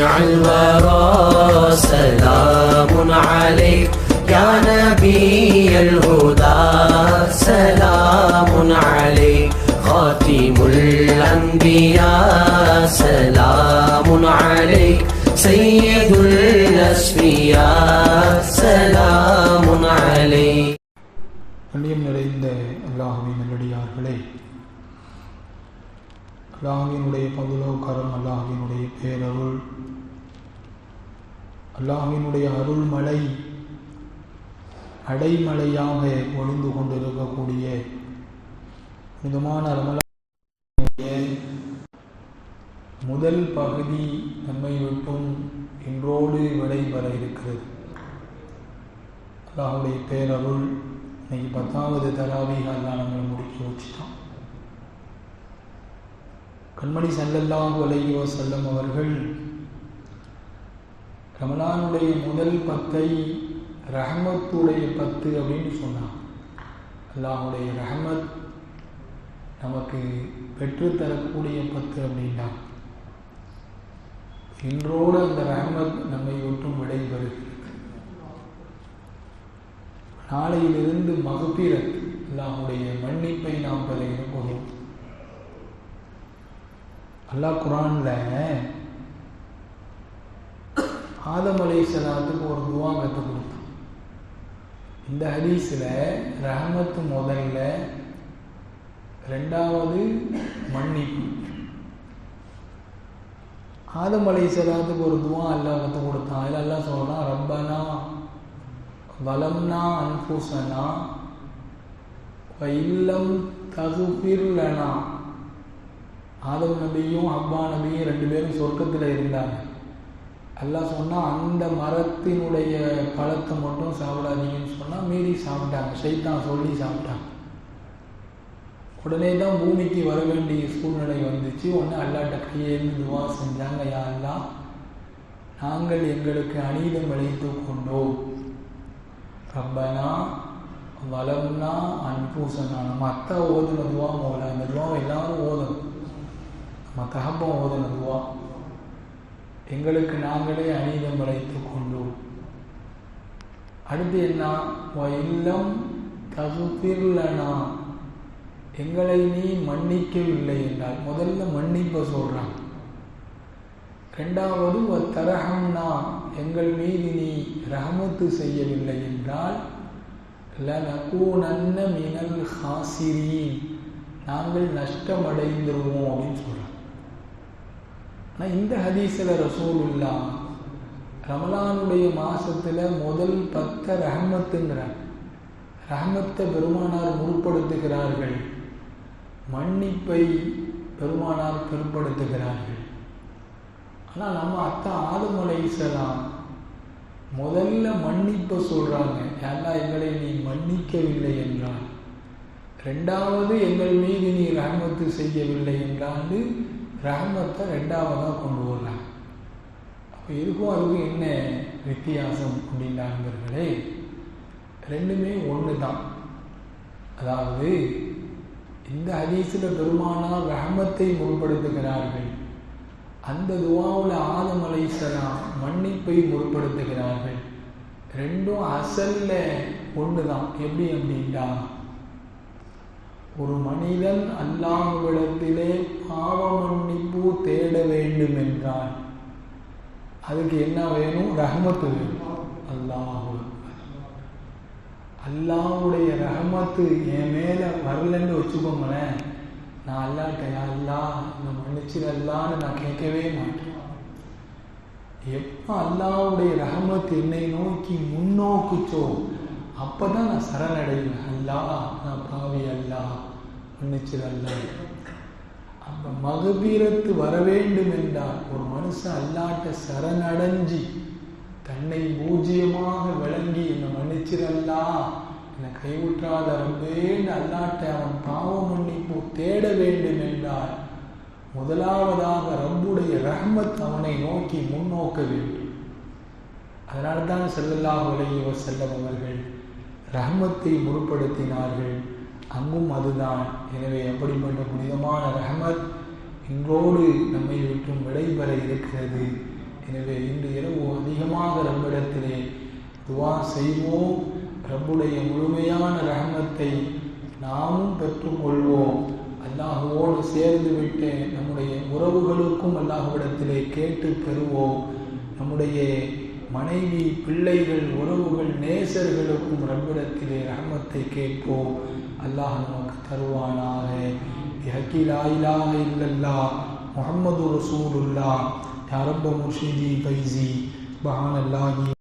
شفيع الورى سلام عليك يا نبي الهدى سلام عليك خاتم الأنبياء سلام عليك سيد الأسفياء سلام عليك கண்ணியம் நிறைந்த அல்லாஹுவின் நல்லடியார்களே அல்லாஹுவினுடைய பகுலோக்கரம் அல்லாஹுவினுடைய பேரருள் அல்லாஹினுடைய அருள்மலை அடைமலையாக ஒளிந்து கொண்டிருக்கக்கூடிய புனிதமான ரமலானுடைய முதல் பகுதி நம்மை விட்டும் இன்றோடு விடைபெற இருக்கிறது. அல்லாஹுடைய பேரருள் இன்னைக்கு பத்தாவது தராவீக அல்லா நம்மளை முடிக்க வச்சுட்டான். கண்மணி சல்லல்லாஹு அலைஹி செல்லும் அவர்கள் ரமலானுடைய முதல் பத்தை ரஹமத்துடைய பத்து அப்படின்னு சொன்னான். அல்லாஹுடைய ரஹமத் நமக்கு பெற்றுத்தரக்கூடிய பத்து அப்படின்னா இன்றோடு அந்த ரஹமத் நம்மை ஒட்டும் விடைபெறுகிறது. நாளையிலிருந்து மகப்பீரத் அல்லாஹுடைய மன்னிப்பை நாம் பெற இருக்கிறோம் அல்லாஹ் குரான்ல ஆதம் அலைசலாத்துக்கு ஒரு துவா கற்றுக் கொடுத்தான். இந்த ஹதீஸில் ரஹமத்து முதல்ல ரெண்டாவது மன்னிப்பு. ஆதம் அலைசலாத்துக்கு ஒரு துவா அல்லா கற்றுக் கொடுத்தான். அதில் எல்லாம் சொல்கிறான் ரப்பனா வலம்னா அன்பூசனா இல்லம் தகுபிர்லனா ஆதம் நபியும் அப்பா நபியும் ரெண்டு பேரும் சொர்க்கத்தில் இருந்தாங்க. எல்லாம் சொன்னால் அந்த மரத்தினுடைய பழத்தை மட்டும் சாப்பிடாதீங்கன்னு சொன்னால் மீறி சாப்பிட்டாங்க. சைத்தான் சொல்லி சாப்பிட்டாங்க. உடனே தான் பூமிக்கு வர வேண்டிய சூழ்நிலை வந்துச்சு. ஒன்று அல்லாட்ட கையேந்து துவா செஞ்சாங்க யா நாங்கள் எங்களுக்கு அநீதம் அளித்து கொண்டோம். ரப்பனா வளம்னா அன்பூசனா நம்ம அத்தா ஓதுன துவா மோல. அந்த துவா எல்லாரும் ஓதணும். நம்ம தகப்பம் ஓதுன துவா. எங்களுக்கு நாங்களே அநீதம் அழைத்து கொண்டோம். அடுத்து என்ன? இல்லம் தகுப்பிர்லனா எங்களை நீ மன்னிக்கவில்லை என்றால் முதல்ல மன்னிப்ப சொல்றான் ரெண்டாவது தரகம்னா எங்கள் மீது நீ ரஹமத்து செய்யவில்லை என்றால் லனகூனன்ன மினல் ஹாசிரீன் நாங்கள் நஷ்டமடைந்துருவோம் அப்படின்னு சொல்றான் ஆனால் இந்த ஹதீஸில் ரசூலுல்லா ரமலானுடைய மாதத்தில் முதல் பத்த ரஹமத்துங்கிறார். ரஹமத்தை பெருமானார் முற்படுத்துகிறார்கள். மன்னிப்பை பெருமானார் பிற்படுத்துகிறார்கள். ஆனால் நம்ம அத்தா ஆதமலை இசலாம் முதல்ல மன்னிப்பை சொல்கிறாங்க ஏன்னா எங்களை நீ மன்னிக்கவில்லை என்றால் ரெண்டாவது எங்கள் மீது நீ ரஹமத்து செய்யவில்லை என்றாண்டு கிராமத்தை ரெண்டாவதாக கொண்டு வரலாம். அப்போ இதுக்கும் அதுக்கும் என்ன வித்தியாசம் அப்படின்னாங்களே ரெண்டுமே ஒன்று தான் அதாவது இந்த ஹதீஸில் பெருமானால் ரஹமத்தை முற்படுத்துகிறார்கள். அந்த துவாவில் ஆதம் அலைசலாம் மன்னிப்பை முற்படுத்துகிறார்கள். ரெண்டும் அசலில் ஒன்று தான் எப்படி அப்படின்டா ஒரு மனிதன் அல்லாஹ்விடத்திலே பாவ மன்னிப்பு தேட வேண்டும் என்றால் அதுக்கு என்ன வேணும்? ரஹமத்து வேணும். அல்லாஹ் அல்லாவுடைய ரஹமத்து என் மேலே வரலன்னு வச்சுக்கோங்களேன். நான் அல்லாட்ட அல்லா இந்த மன்னிச்சிடல்லான்னு நான் கேட்கவே மாட்டேன். எப்போ அல்லாவுடைய ரஹமத் என்னை நோக்கி முன்னோக்குச்சோ அப்போ தான் நான் சரணடைவேன். அல்லா நான் பாவி அல்லா மன்னிச்சிடல்லா அப்போ மகபீரத்து வர வேண்டும் என்றால் ஒரு மனுஷன் அல்லாட்ட சரணடைஞ்சி தன்னை பூஜ்ஜியமாக விளங்கி என்னை மன்னிச்சிடல்லா என்னை கைவிட்டாத ரப்பேன்னு அல்லாட்ட அவன் பாவ மன்னிப்பு தேட வேண்டும் என்றால் முதலாவதாக ரப்புடைய ரஹ்மத் அவனை நோக்கி முன்னோக்க வேண்டும். அதனால தான் செல்லல்லாஹ் உலகிய செல்லம் அவர்கள் ரஹமத்தை முற்படுத்தினார்கள் அங்கும் அதுதான். எனவே அப்படிப்பட்ட புனிதமான ரஹமத் இன்றோடு நம்மை விட்டும் விடைபெற இருக்கிறது. எனவே இன்று இரவு அதிகமாக ரப்பிடத்திலே துவா செய்வோம். ரப்புடைய முழுமையான ரஹமத்தை நாமும் பெற்றுக்கொள்வோம். அல்லாஹுவோடு சேர்ந்து விட்டு நம்முடைய உறவுகளுக்கும் அல்லாஹுவிடத்திலே கேட்டு பெறுவோம். நம்முடைய மனைவி பிள்ளைகள் உறவுகள் நேசர்களுக்கும் ரப்பிடத்திலே ரஹமத்தை கேட்போம். அல்லாஹ் நமக்கு தருவானாக. முகமது ரசூலுல்லா யாரப்ப முர்ஷிதி பைசி பஹானல்லாஹி